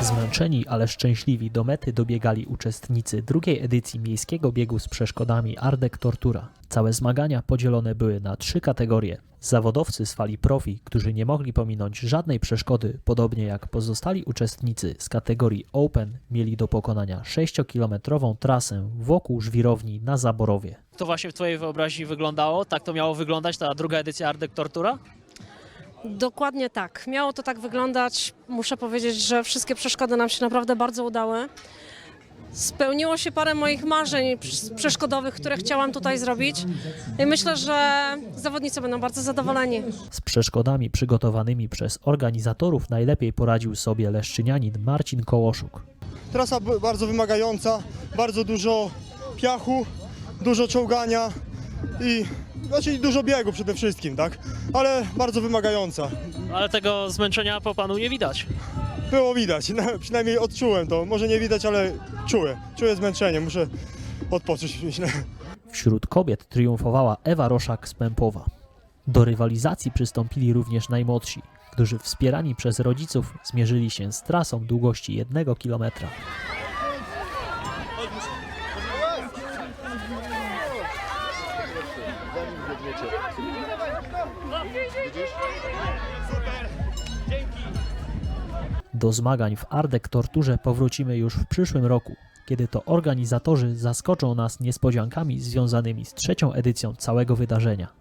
Zmęczeni, ale szczęśliwi do mety dobiegali uczestnicy drugiej edycji miejskiego biegu z przeszkodami Ardek Tortura. Całe zmagania podzielone były na trzy kategorie. Zawodowcy z fali profi, którzy nie mogli pominąć żadnej przeszkody, podobnie jak pozostali uczestnicy z kategorii Open, mieli do pokonania 6-kilometrową trasę wokół żwirowni na Zaborowie. To właśnie w Twojej wyobraźni wyglądało? Tak to miało wyglądać ta druga edycja Ardek Tortura? Dokładnie tak. Miało to tak wyglądać. Muszę powiedzieć, że wszystkie przeszkody nam się naprawdę bardzo udały. Spełniło się parę moich marzeń prz- przeszkodowych, które chciałam tutaj zrobić. I myślę, że zawodnicy będą bardzo zadowoleni. Z przeszkodami przygotowanymi przez organizatorów najlepiej poradził sobie leszczynianin Marcin Kołoszuk. Trasa bardzo wymagająca, bardzo dużo piachu, dużo czołgania i znaczy dużo biegu przede wszystkim, tak? Ale bardzo wymagająca. Ale tego zmęczenia po Panu nie widać. Było widać, przynajmniej odczułem to. Może nie widać, ale czuję. Czuję zmęczenie, muszę odpocząć, myślę. Wśród kobiet triumfowała Ewa Roszak z Pępowa. Do rywalizacji przystąpili również najmłodsi, którzy wspierani przez rodziców zmierzyli się z trasą długości jednego kilometra. Do zmagań w Ardek Torturze powrócimy już w przyszłym roku, kiedy to organizatorzy zaskoczą nas niespodziankami związanymi z trzecią edycją całego wydarzenia.